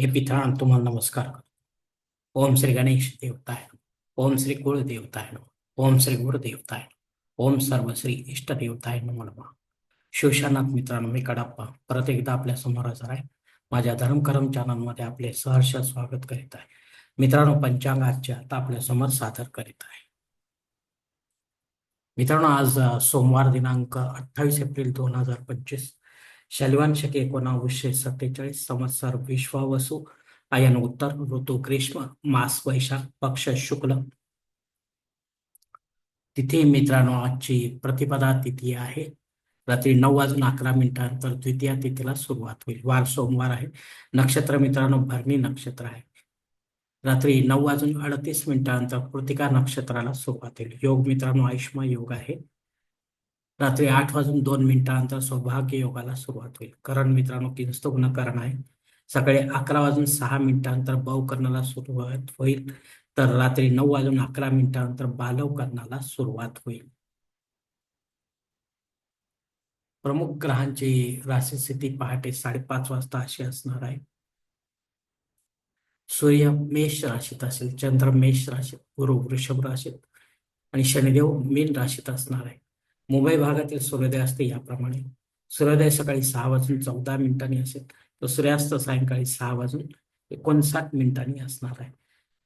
हे पितळान तुम्हाला नमस्कार करतो. ओम श्री गणेश देवताय ओम श्री कुळ देवताय ओम श्री गुरु देवताय ओम सर्व श्री इष्ट देवताय नमो नमः. शिवशानाथ मित्रांनो मी कडाप्पा परत एकदा आपल्यासमोर हजर आहे. माझ्या धर्मकर्म चॅनलमध्ये आपले सहर्ष स्वागत करीत आहे. मित्रांनो पंचांग आजच्या आता आपल्यासमोर सादर करीत आहे. मित्रांनो आज सोमवार दिनांक अठ्ठावीस एप्रिल दोन हजार पंचवीस. शैलवान शके एकोणावीसशे सत्तेचाळीस संवत्सर विश्वावसू आयन उत्तर ऋतू ग्रीष्म मास वैशाख पक्ष शुक्ल. तिथे मित्रांनो आजची प्रतिपदा तिथी आहे. रात्री नऊ वाजून अकरा मिनिटांनंतर द्वितीय तिथीला सुरुवात होईल. वार सोमवार आहे. नक्षत्र मित्रांनो भरणी नक्षत्र आहे. रात्री नऊ वाजून अडतीस मिनिटांनंतर कृतिका नक्षत्राला सुरुवात होईल. योग मित्रांनो आयुष्मा योग आहे. रात्री आठ वाजून दोन मिनिटांनंतर सौभाग्य योगाला सुरुवात होईल. करण मित्रांनो किंस्तुग्न करण आहे. सकाळी अकरा वाजून सहा मिनिटानंतर बव करणाला सुरुवात होईल. तर रात्री नऊ वाजून अकरा मिनिटानंतर बालव करणाला सुरुवात होईल. प्रमुख ग्रहांची राशी स्थिती पहाटे साडेपाच वाजता अशी असणार आहे. सूर्य मेष राशीत असेल चंद्र मेष राशीत गुरु वृषभ राशीत आणि शनिदेव मीन राशीत असणार आहे. मुंबई भागातील सूर्योदय असते याप्रमाणे. सूर्योदय सकाळी सहा वाजून चौदा मिनिटांनी असेल. तर सूर्यास्त सायंकाळी सहा वाजून एकोणसाठ मिनिटांनी असणार आहे.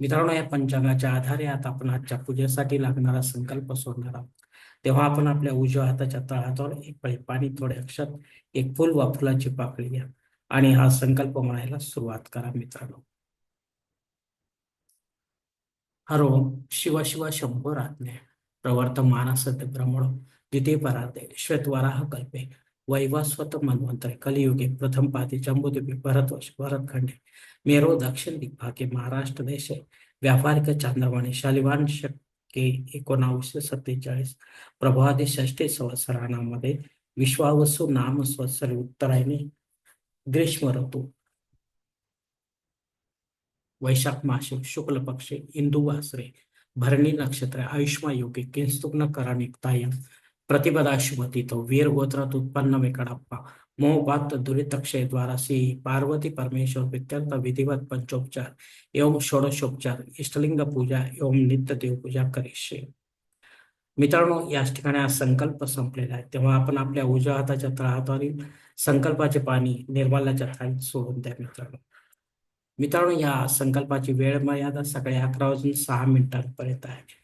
मित्रांनो या पंचांगाच्या आधारे आता आपण आजच्या पूजेसाठी लागणारा संकल्प सोडणार आहोत. तेव्हा आपण आपल्या उजव्या हाताच्या तळहातावर एक पळी पाणी थोडे अक्षर एक फुल वा फुलाची पाकळी घ्या आणि हा संकल्प म्हणायला सुरुवात करा मित्रांनो. हरो शिव शिव शंभो मानस ते भ्रमण द्वितीय परार्धे श्वेतवराह कल्पे. वैवास्वत मनवंतरे. कलियुगे प्रथम पादी जम्बूद्वीपे भरतवर्ष भरतखंडे मेरो दक्षिण दिग्भागे महाराष्ट्र देशे व्यापारिक चांद्रवाणी शालिवांश के एकोणावीसशे सत्तेचाळीस. प्रभादी षष्टी संवत्सरानामध्ये विश्वावसु नाम संवत्सरी उत्तरायणी. ग्रीष्म ऋतू. वैशाख मासे शुक्ल पक्षे. इंदू वासरे भरणी नक्षत्र. आयुष्मा योगे. किंस्तुग्न करानिक्तायम तायम शुभतीतो वीर गोत्रात उत्पन्न वेकडप्पा मोहपात दुरितक्षय द्वारा श्री पार्वती परमेश्वर वित्यंत विधिवत पंचोपचार एवं षोडशोपचार इष्टलिंग पूजा एवं नित्य देवपूजा करीशे मित्रांनो याच ठिकाणी हा संकल्प संपलेला आहे तेव्हा आपण आपल्या उजव्या हाताच्या तळहातावरील संकल्पाचे पाणी निर्मलाच्या थाळीत सोडून द्या मित्रांनो मित्रांनो या संकल्पाची वेळ मर्यादा सकाळी अकरा वाजून सहा मिनिटांपर्यंत आहे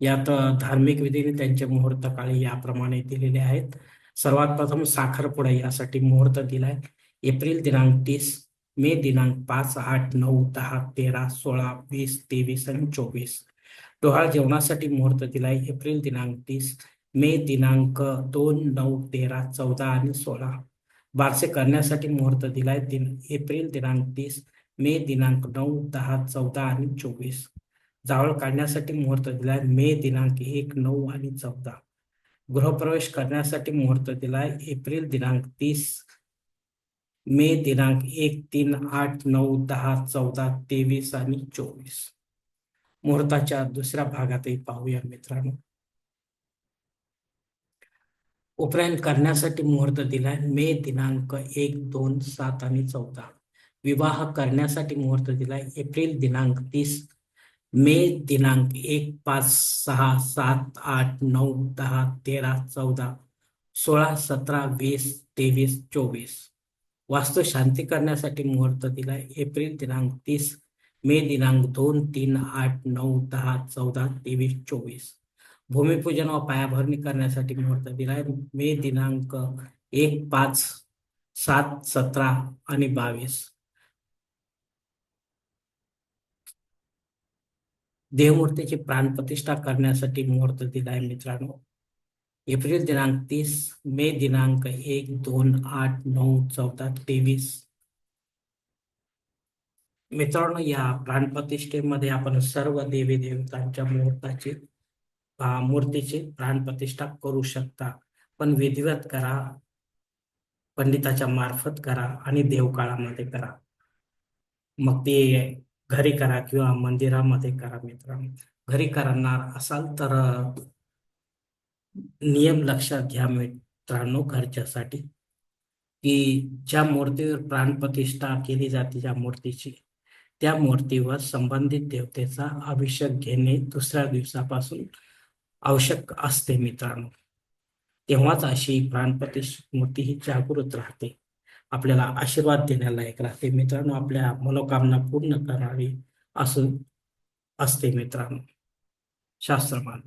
यात धार्मिक विधीने त्यांचे मुहूर्त काळी याप्रमाणे दिलेले आहेत. सर्वात प्रथम साखरपुडा यासाठी मुहूर्त दिलाय. एप्रिल दिनांक तीस मे दिनांक पाच आठ नऊ दहा तेरा सोळा वीस तेवीस आणि चोवीस. डोहाळ जेवणासाठी मुहूर्त दिलाय एप्रिल दिनांक तीस मे दिनांक दोन नऊ तेरा चौदा आणि सोळा. बारसे करण्यासाठी मुहूर्त दिलाय दिन एप्रिल दिनांक तीस मे दिनांक नऊ दहा चौदा आणि चोवीस. जावळ काढण्यासाठी मुहूर्त दिलाय. मे दिनांक एक नऊ आणि चौदा. गृहप्रवेश करण्यासाठी मुहूर्त दिलाय. एप्रिल दिनांक तीस मे दिनांक एक तीन आठ नऊ दहा चौदा तेवीस आणि चोवीस. मुहूर्ताच्या दुसऱ्या भागातही पाहूया मित्रांनो. उपनयन करण्यासाठी मुहूर्त दिलाय. मे दिनांक एक दोन सात आणि चौदा. विवाह करण्यासाठी मुहूर्त दिलाय. एप्रिल दिनांक तीस मे दिनांक एक पाच सहा सात आठ नऊ दहा तेरा चौदा सोळा सतरा वीस तेवीस चोवीस. वास्तू शांती करण्यासाठी मुहूर्त दिला एप्रिल दिनांक तीस मे दिनांक दोन तीन आठ नऊ दहा चौदा तेवीस चोवीस. भूमिपूजन व पायाभरणी करण्यासाठी मुहूर्त दिलाय मे दिनांक एक पाच सात सतरा आणि बावीस. देवमूर्तीची प्राणप्रतिष्ठा करण्यासाठी मुहूर्त दिलाय मित्रांनो. एप्रिल दिनांक तीस मे दिनांक एक दोन आठ नऊ चौदा तेवीस. मित्रांनो या प्राणप्रतिष्ठेमध्ये आपण सर्व देवी देवतांच्या मुहूर्ताची अं, मूर्तीची प्राणप्रतिष्ठा करू शकता. पण विधिवत करा पंडिताच्या मार्फत करा आणि देवकाळामध्ये करा. मग ते घरी करा किंवा मंदिरामध्ये करा मित्रांनो घरी करणार असाल तर नियम लक्षात घ्या मित्रांनो घरच्यासाठी की ज्या मूर्तीवर प्राणप्रतिष्ठा केली जाते ज्या मूर्तीची त्या मूर्तीवर संबंधित देवतेचा अभिषेक घेणे दुसऱ्या दिवसापासून आवश्यक असते मित्रांनो. तेव्हाच अशी प्राणप्रतिष्ठित मूर्ती ही जागृत राहते. आपल्याला आशीर्वाद देण्यालायक राहते. मित्रांनो आपल्या मनोकामना पूर्ण करावी असं असते मित्रांनो शास्त्रमान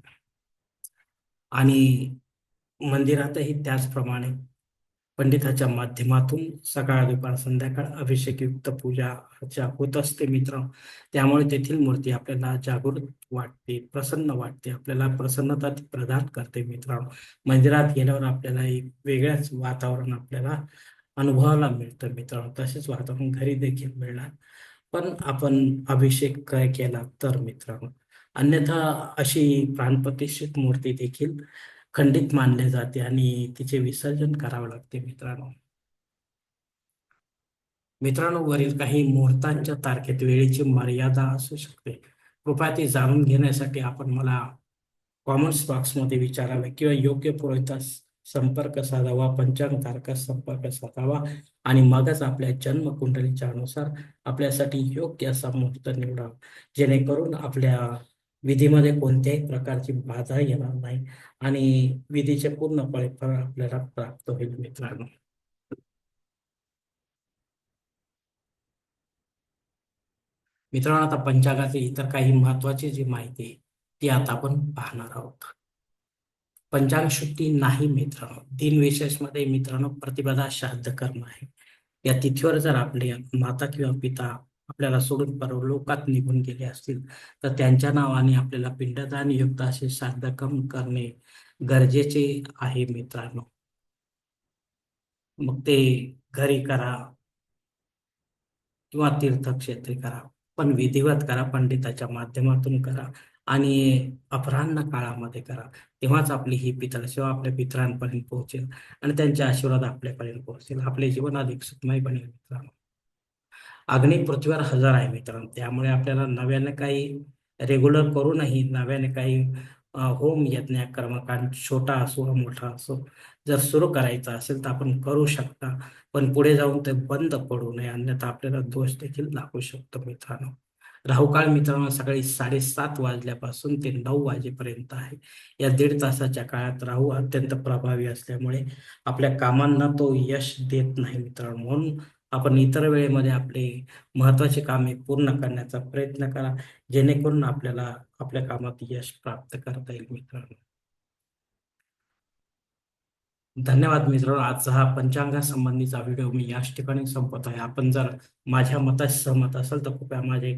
आणि मंदिरातही त्याचप्रमाणे पंडिताच्या माध्यमातून सकाळ दुपार संध्याकाळ अभिषेकयुक्त पूजा अर्चा होत असते मित्र त्यामुळे तेथील मूर्ती आपल्याला जागृत वाटते प्रसन्न वाटते आपल्याला प्रसन्नता प्रदान करते मित्रांनो. मंदिरात गेल्यावर आपल्याला एक वेगळ्याच वातावरण आपल्याला अनुभवाला मिळतं मित्रांनो. तसेच वातावरण घरी देखील मिळणार. पण आपण अभिषेक काय केला तर मित्रांनो? अन्यथा अशी प्राणप्रतिष्ठित मूर्ती देखील खंडित मानले जाते आणि तिचे विसर्जन करावे लागते मित्रांनो. मित्रांनो वरील काही मुहूर्तांच्या तारखेत वेळेची मर्यादा असू शकते. कृपया ती जाणून घेण्यासाठी आपण मला कॉमेंट्स बॉक्समध्ये विचारावे किंवा योग्य पुरोहितास संपर्क साधावा पंचांग तारखास संपर्क साधावा आणि मगच आपल्या जन्म कुंडलीच्या अनुसार आपल्यासाठी योग्य असा मुहूर्त निवडावा. जेणेकरून आपल्या विधीमध्ये कोणत्याही प्रकारची बाधा येणार नाही आणि विधीचे पूर्णपणे फळ आपल्याला प्राप्त होईल मित्रांनो. मित्रांनो आता पंचांगातील इतर काही महत्वाची जी माहिती आहे, ती आता आपण पाहणार आहोत. पंचांग शुद्धी नाही मित्रांनो. दिनविशेषमध्ये मित्रांनो प्रतिपदा श्राद्ध कर्म आहे. या तिथीवर जर आपले माता किंवा पिता आपल्याला सोडून परलोकात निघून गेले असतील तर त्यांच्या नावाने आपल्याला पिंडदान युक्त असे श्राद्ध कर्म करणे गरजेचे आहे मित्रांनो. मग ते घरी करा किंवा तीर्थक्षेत्री करा पण विधिवत करा पंडिताच्या माध्यमातून करा. आणि अपराह्न काळामध्ये करा. तेव्हाच आपली ही पितळ सेवा आपल्या पितरांपर्यंत पोहोचेल आणि त्यांचे आशीर्वाद आपल्यापर्यंत पोहोचेल. आपले जीवन अधिक सुखमय बनेल मित्रांनो. अग्नी पृथ्वीवर हजर आहे मित्रांनो. त्यामुळे आपल्याला नव्याने काही रेग्युलर करूनही नव्याने काही होम यज्ञ कर्मकांड छोटा असो वा मोठा असो जर सुरू करायचा असेल तर आपण करू शकता. पण पुढे जाऊन ते बंद पडू नये. अन्यथा आपल्याला दोष देखील लागू शकतो मित्रांनो. राहुकाळ मित्रांनो सकाळी साडेसात वाजल्यापासून ते नऊ वाजेपर्यंत आहे. या दीड तासाच्या काळात राहू अत्यंत प्रभावी असल्यामुळे आपल्या कामांना तो यश देत नाही मित्रांनो. म्हणून आपण इतर वेळेमध्ये आपले महत्त्वाचे कामे पूर्ण करण्याचा प्रयत्न करा जेणेकरून आपल्याला आपल्या कामात यश प्राप्त करता येईल मित्रांनो. धन्यवाद मित्रांनो. आजचा हा पंचांगासंबंधीचा व्हिडिओ मी याच ठिकाणी संपत आहे. आपण जर माझ्या मताशी सहमत असाल तर कृपया माझे